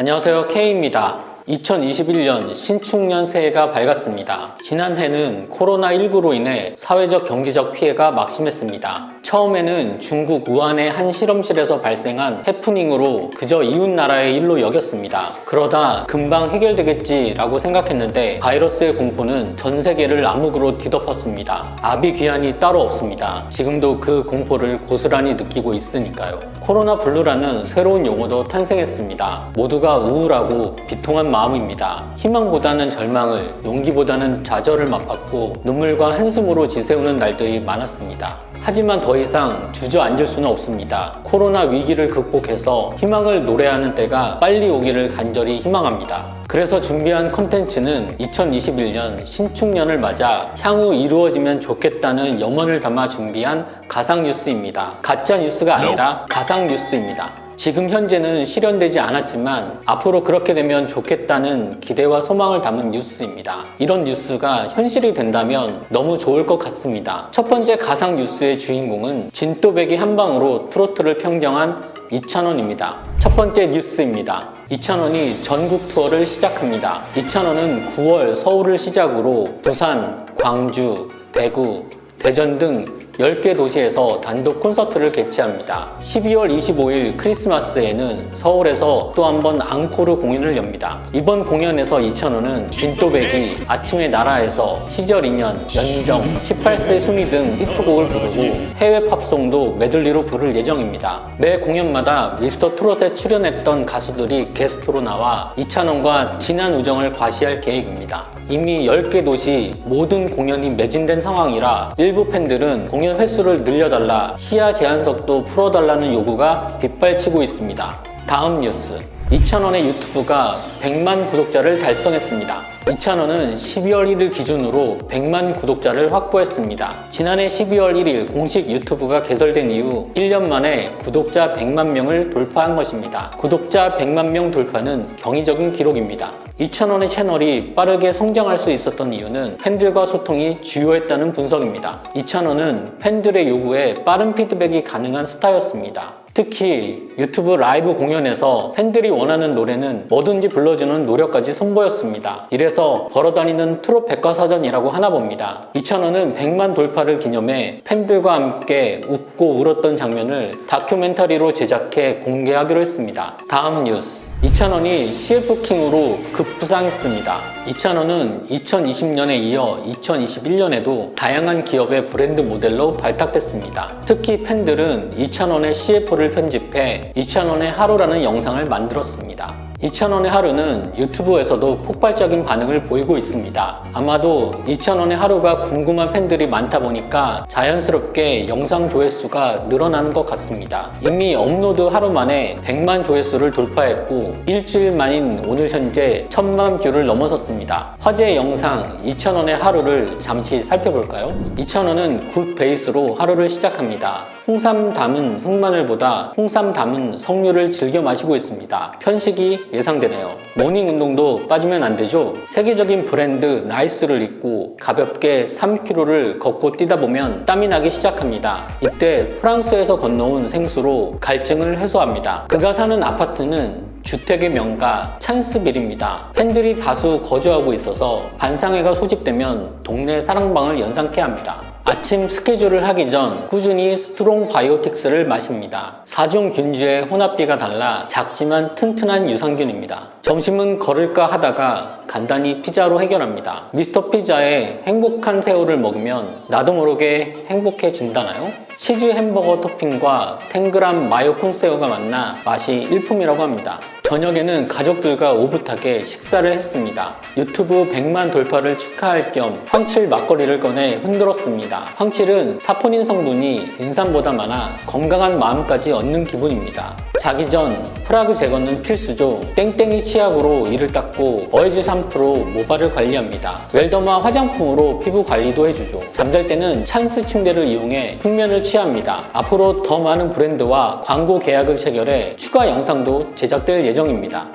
안녕하세요. K입니다. 2021년 신축년 새해가 밝았습니다. 지난해는 코로나19로 인해 사회적 경제적 피해가 막심했습니다. 처음에는 중국 우한의 한 실험실에서 발생한 해프닝으로 그저 이웃 나라의 일로 여겼습니다. 그러다 금방 해결되겠지라고 생각했는데 바이러스의 공포는 전 세계를 암흑으로 뒤덮었습니다. 아비 귀환이 따로 없습니다. 지금도 그 공포를 고스란히 느끼고 있으니까요. 코로나 블루라는 새로운 용어도 탄생했습니다. 모두가 우울하고 비통한 마음 입니다. 희망보다는 절망을, 용기보다는 좌절을 맛봤고 눈물과 한숨으로 지새우는 날들이 많았습니다. 하지만 더 이상 주저앉을 수는 없습니다. 코로나 위기를 극복해서 희망을 노래하는 때가 빨리 오기를 간절히 희망합니다. 그래서 준비한 컨텐츠는 2021년 신축년을 맞아 향후 이루어지면 좋겠다는 염원을 담아 준비한 가상 뉴스입니다. 가짜 뉴스가 아니라 가상 뉴스입니다. 지금 현재는 실현되지 않았지만 앞으로 그렇게 되면 좋겠다는 기대와 소망을 담은 뉴스입니다. 이런 뉴스가 현실이 된다면 너무 좋을 것 같습니다. 첫 번째 가상 뉴스의 주인공은 진또배기 한 방으로 트로트를 평정한 이찬원입니다. 첫 번째 뉴스입니다. 이찬원이 전국 투어를 시작합니다. 이찬원은 9월 서울을 시작으로 부산, 광주, 대구, 대전 등 10개 도시에서 단독 콘서트를 개최합니다. 12월 25일 크리스마스에는 서울에서 또 한 번 앙코르 공연을 엽니다. 이번 공연에서 이찬호는 진또배기, 아침의 나라에서 시절 인연, 연정, 18세 순위 등 히트곡을 부르고 해외 팝송도 메들리로 부를 예정입니다. 매 공연마다 미스터 트롯에 출연했던 가수들이 게스트로 나와 이찬원과 진한 우정을 과시할 계획입니다. 이미 10개 도시 모든 공연이 매진된 상황이라 일부 팬들은 공연 횟수를 늘려달라, 시야 제한석도 풀어달라는 요구가 빗발치고 있습니다. 다음 뉴스. 이찬원의 유튜브가 100만 구독자를 달성했습니다. 이찬원은 12월 1일 기준으로 100만 구독자를 확보했습니다. 지난해 12월 1일 공식 유튜브가 개설된 이후 1년 만에 구독자 100만 명을 돌파한 것입니다. 구독자 100만 명 돌파는 경이적인 기록입니다. 이찬원의 채널이 빠르게 성장할 수 있었던 이유는 팬들과 소통이 주요했다는 분석입니다. 이찬원은 팬들의 요구에 빠른 피드백이 가능한 스타였습니다. 특히 유튜브 라이브 공연에서 팬들이 원하는 노래는 뭐든지 불러주는 노력까지 선보였습니다. 이래서 걸어다니는 트롯 백과사전이라고 하나 봅니다. 이찬원은 100만 돌파를 기념해 팬들과 함께 웃고 울었던 장면을 다큐멘터리로 제작해 공개하기로 했습니다. 다음 뉴스. 이찬원이 CF킹으로 급부상했습니다. 이찬원은 2020년에 이어 2021년에도 다양한 기업의 브랜드 모델로 발탁됐습니다. 특히 팬들은 이찬원의 CF를 편집해 이찬원의 하루라는 영상을 만들었습니다. 이찬원의 하루는 유튜브에서도 폭발적인 반응을 보이고 있습니다. 아마도 이찬원의 하루가 궁금한 팬들이 많다 보니까 자연스럽게 영상 조회수가 늘어나는 것 같습니다. 이미 업로드 하루 만에 100만 조회수를 돌파했고 일주일 만인 오늘 현재 1000만 뷰를 넘어섰습니다. 화제 영상 이찬원의 하루를 잠시 살펴볼까요? 이찬원은 굿 베이스로 하루를 시작합니다. 홍삼 담은 흑마늘보다 홍삼 담은 석류를 즐겨 마시고 있습니다. 편식이 예상되네요. 모닝 운동도 빠지면 안 되죠. 세계적인 브랜드 나이스를 입고 가볍게 3km를 걷고 뛰다 보면 땀이 나기 시작합니다. 이때 프랑스에서 건너온 생수로 갈증을 해소합니다. 그가 사는 아파트는 주택의 명가 찬스빌입니다. 팬들이 다수 거주하고 있어서 반상회가 소집되면 동네 사랑방을 연상케 합니다. 아침 스케줄을 하기 전 꾸준히 스트롱 바이오틱스를 마십니다. 4종 균주의 혼합비가 달라 작지만 튼튼한 유산균입니다. 점심은 걸을까 하다가 간단히 피자로 해결합니다. 미스터 피자에 행복한 새우를 먹으면 나도 모르게 행복해진다나요? 치즈 햄버거 토핑과 탱글한 마요 콘새우가 만나 맛이 일품이라고 합니다. 저녁에는 가족들과 오붓하게 식사를 했습니다. 유튜브 100만 돌파를 축하할 겸 황칠 막걸리를 꺼내 흔들었습니다. 황칠은 사포닌 성분이 인삼보다 많아 건강한 마음까지 얻는 기분입니다. 자기 전 프라그 제거는 필수죠. 땡땡이 치약으로 이를 닦고 어이즈 샴푸로 모발을 관리합니다. 웰더마 화장품으로 피부 관리도 해주죠. 잠잘 때는 찬스 침대를 이용해 숙면을 취합니다. 앞으로 더 많은 브랜드와 광고 계약을 체결해 추가 영상도 제작될 예정입니다.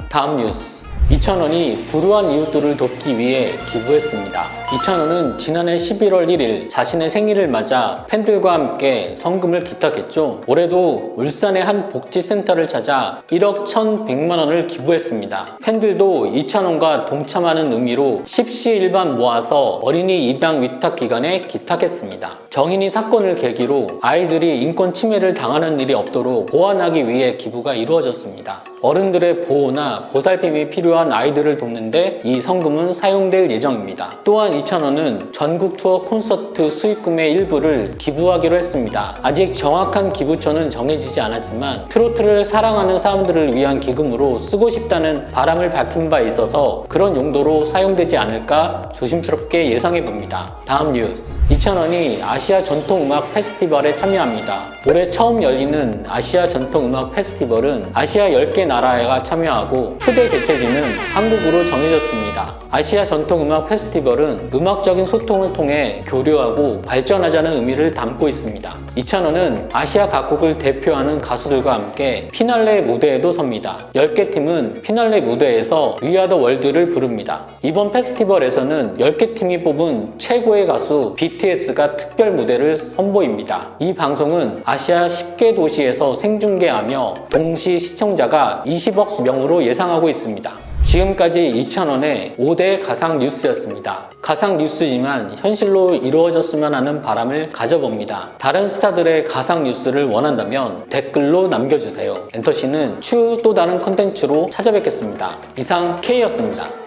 다음 뉴스. 이찬원이 불우한 이웃들을 돕기 위해 기부했습니다. 이찬원은 지난해 11월 1일 자신의 생일을 맞아 팬들과 함께 성금을 기탁했죠. 올해도 울산의 한 복지센터를 찾아 1억 1,100만 원을 기부했습니다. 팬들도 이찬원과 동참하는 의미로 십시일반 모아서 어린이 입양 위탁 기관에 기탁했습니다. 정인이 사건을 계기로 아이들이 인권 침해를 당하는 일이 없도록 보완하기 위해 기부가 이루어졌습니다. 어른들의 보호나 보살핌이 필요 한 아이들을 돕는데 이 성금은 사용될 예정입니다. 또한 2,000원은 전국 투어 콘서트 수익금의 일부를 기부하기로 했습니다. 아직 정확한 기부처는 정해지지 않았지만 트로트를 사랑하는 사람들을 위한 기금으로 쓰고 싶다는 바람을 밝힌 바 있어서 그런 용도로 사용되지 않을까 조심스럽게 예상해 봅니다. 다음 뉴스. 2,000원이 아시아 전통음악 페스티벌에 참여합니다. 올해 처음 열리는 아시아 전통음악 페스티벌은 아시아 10개 나라가 참여하고 초대 개최지는 한국으로 정해졌습니다. 아시아 전통음악 페스티벌은 음악적인 소통을 통해 교류하고 발전하자는 의미를 담고 있습니다. 2,000원은 아시아 각국을 대표하는 가수들과 함께 피날레 무대에도 섭니다. 10개 팀은 피날레 무대에서 위아더 월드를 부릅니다. 이번 페스티벌에서는 10개 팀이 뽑은 최고의 가수 BTS가 특별 무대를 선보입니다. 이 방송은 아시아 10개 도시에서 생중계하며 동시 시청자가 20억 명으로 예상하고 있습니다. 지금까지 2,000원의 5대 가상 뉴스였습니다. 가상 뉴스지만 현실로 이루어졌으면 하는 바람을 가져봅니다. 다른 스타들의 가상 뉴스를 원한다면 댓글로 남겨주세요. 엔터씨는 추후 또 다른 컨텐츠로 찾아뵙겠습니다. 이상 K였습니다.